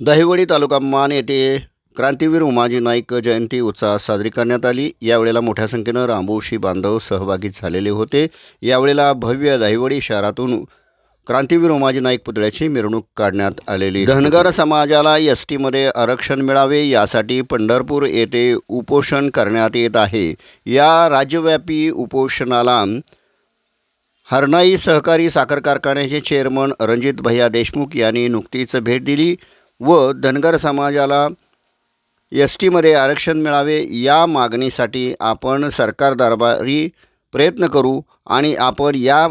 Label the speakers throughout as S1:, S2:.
S1: दहिवडी तालुका मान येथे क्रांतीवीर उमाजी नाईक जयंती उत्साहात साजरी करण्यात आली. यावेळेला मोठ्या संख्येनं रामोशी बांधव सहभागी झालेले होते. यावेळेला भव्य दहिवडी शहरातून क्रांतीवीर उमाजी नाईक पुतळ्याची मिरवणूक काढण्यात आलेली. धनगर समाजाला एस टीमध्ये आरक्षण मिळावे यासाठी पंढरपूर येथे उपोषण करण्यात येत आहे. या राज्यव्यापी उपोषणाला हरनाई सहकारी साखर कारखान्याचे चेअरमन रणजित भैया देशमुख यांनी नुकतीच भेट दिली व धनगर समाजाला एस टीमध्ये आरक्षण मिळावे या मागणीसाठी आपण सरकार दरबारी प्रयत्न करू आणि आपण या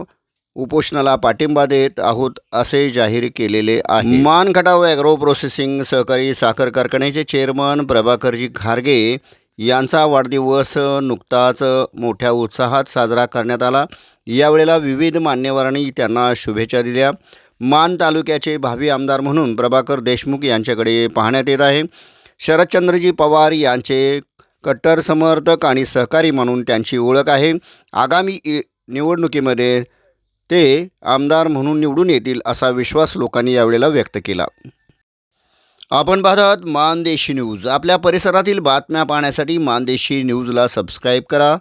S1: उपोषणाला पाठिंबा देत आहोत असे जाहीर केलेले आहे. मानखटाव ॲग्रो प्रोसेसिंग सहकारी साखर कारखान्याचे चेअरमन प्रभाकरजी घारगे यांचा वाढदिवस नुकताच मोठ्या उत्साहात साजरा करण्यात आला. यावेळेला विविध मान्यवरांनी त्यांना शुभेच्छा दिल्या. मान तालुक्याचे भावी आमदार म्हणून प्रभाकर देशमुख यांच्याकडे पाहण्यात येत आहे. शरदचंद्रजी पवार यांचे कट्टर समर्थक आणि सहकारी म्हणून त्यांची ओळख आहे. आगामी इ- निवडणुकीमध्ये ते आमदार म्हणून निवडून येतील असा विश्वास लोकांनी यावेळेला व्यक्त केला. आपण पाहतात मानदेशी न्यूज. आपल्या परिसरातील बातम्या पाहण्यासाठी मानदेशी न्यूजला सबस्क्राईब करा.